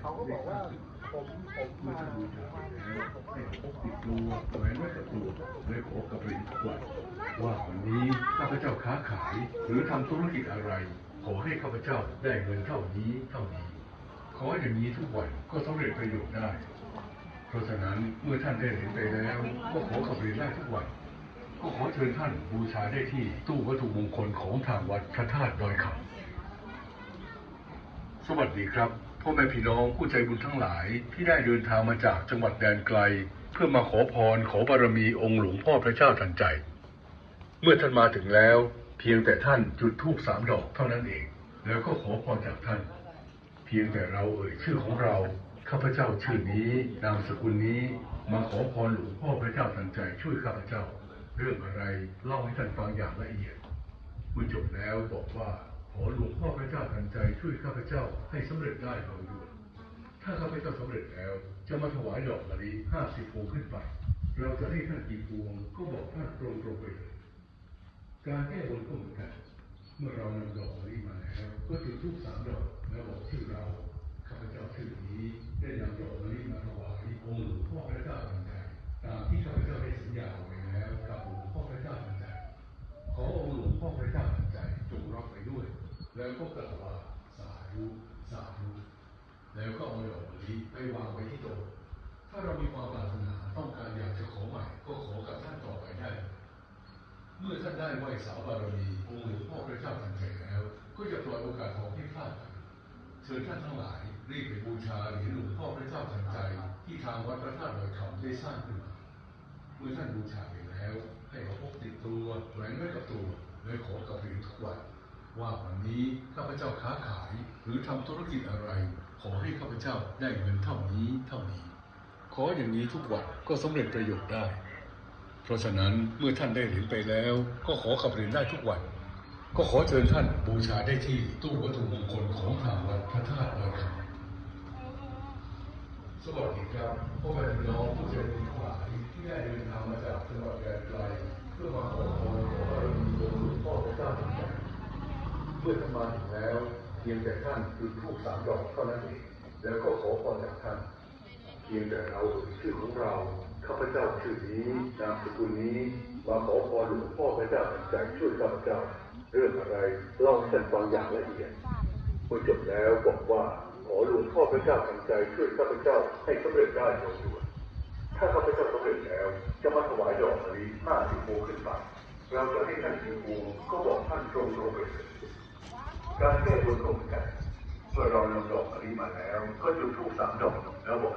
เขาก็บอกว่าผมผมมาให้พกติดตัวแหวนไว้กับตัวและขอกับเรียนทุกวันว่าวันนี้ข้าพเจ้าค้าขาย หรือทำธุรกิจอะไร ขอให้ข้าพเจ้าได้เงินเท่านี้เท่านี้ ขออย่างนี้ทุกวันก็สำเร็จประโยชน์ได้ เพราะฉะนั้นเมื่อท่านได้เห็นไปแล้ว ก็ขอกับเรียนได้ทุกวันก็ขอเชิญท่านบูชาได้ที่ตู้วัตถุมงคลของทางวัดพระธาตุดอยคำ สวัสดีครับพ่อแม่พี่น้องผู้ใจบุญทั้งหลายที่ได้เดินทางมาจากจังหวัดแดนไกล เพื่อมาขอพรขอบารมีองค์หลวงพ่อพระเจ้าทันใจ เมื่อท่านมาถึงแล้ว เพียงแต่ท่านจุดธูปสามดอกเท่านั้นเอง แล้วก็ขอพรจากท่าน เพียงแต่เราเอ่ยชื่อของเราข้าพเจ้าชื่อนี้นามสกุลนี้มาขอพรหลวงพ่อพระเจ้าทันใจ ช่วยข้าพเจ้า เรื่องอะไรเล่าให้ท่านฟังอย่างละเอียดเมื่อจบแล้วบอกว่า ขอหลวงพ่อพระเจ้าทันใจช่วยข้าพเจ้าให้สำเร็จได้โดยด่วนถ้าข้าพเจ้าสำเร็จแล้ว จะมาถวายดอกมะลิห้าสิบพวงขึ้นไป เราจะให้ท่านกี่พวงก็บอกท่านตรงตรงๆไปเลยการแก้บนก็เหมือนกัน เมื่อเรานำดอกมะลิมาแล้ว ก็จุดทูปสามดอกแล้วบอกชื่อเรา แล้วก็กล่าวว่าสาธุสาธุแล้วก็เอาดอกมะลิไปวางไว้ที่โต๊ะถ้าเรามีความปรารถนาต้องการอยากจะขอใหม่ก็ขอกับท่านต่อไปได้ เมื่อท่านได้ไหว้สาวบารมีองค์หลวงพ่อพระเจ้าทันใจแล้ว ก็จะปล่อยโอกาสของที่พลาดไปเชิญท่านทั้งหลายรีบไปบูชาเหรียญหลวงพ่อพระเจ้าทันใจ ที่ทางวัดพระธาตุดอยคำได้สร้างขึ้นมาเมื่อท่านบูชาไปแล้ว ให้เขาพกติดตัวแหวนไว้กับตัวและขอกับเรียนทุกวัน ว่าวั นี้ข้าพเจ้าค้าขายหรือทำธุรกิจอะไร ขอให้ข้าพเจ้าได้เงินเท่านี้เท่านี้ ขออย่างนี้ทุกวันก็สำเร็จประโยชน์ได้ เพราะฉะนั้นเมื่อท่านได้เหรียญไปแล้ว ก็ขอขับเหรียญได้ทุกวัน ก็ขอเชิญท่านบูชาได้ที่ตู้วัตถุมงคลของทางวัดพระธาตุดอยคำสวัสดีครับพ่อแม่พี่น้องผู้เจริญทั้งหลายที่ได้เดินทางมาจากจังหวัดแดนไกลเพื่อมาขอ เมื่อท่านมาถึงแล้วเพียงแต่ท่านจุดธูปสามดอกเท่านั้นเองแล้วก็ขอพรจากท่านเพียงแต่เราเชื่อของเราข้าพเจ้าชื่อนี้นามสกุลนี้มาขอพรหลวงพ่อพระเจ้าทันใจช่วยข้าพเจ้าเรื่องอะไรเล่าให้ท่านฟังอย่างละเอียดเมื่อจบแล้วบอกว่าขอหลวงพ่อพระเจ้าทันใจช่วยข้าพเจ้าให้สำเร็จได้โดยด่วนถ้าข้าพเจ้าสำเร็จแล้ว จะมาถวายดอกมะลิห้าสิบโมขึ้นไปเราจะให้ท่านกี่โมก็บอกท่านตรงตรงๆไปเลย การแก้บนก็เหมือนกันเมื่อเราลงดอกมะลิมาแล้ว ก็จุดทูปสามดอกแล้วบอก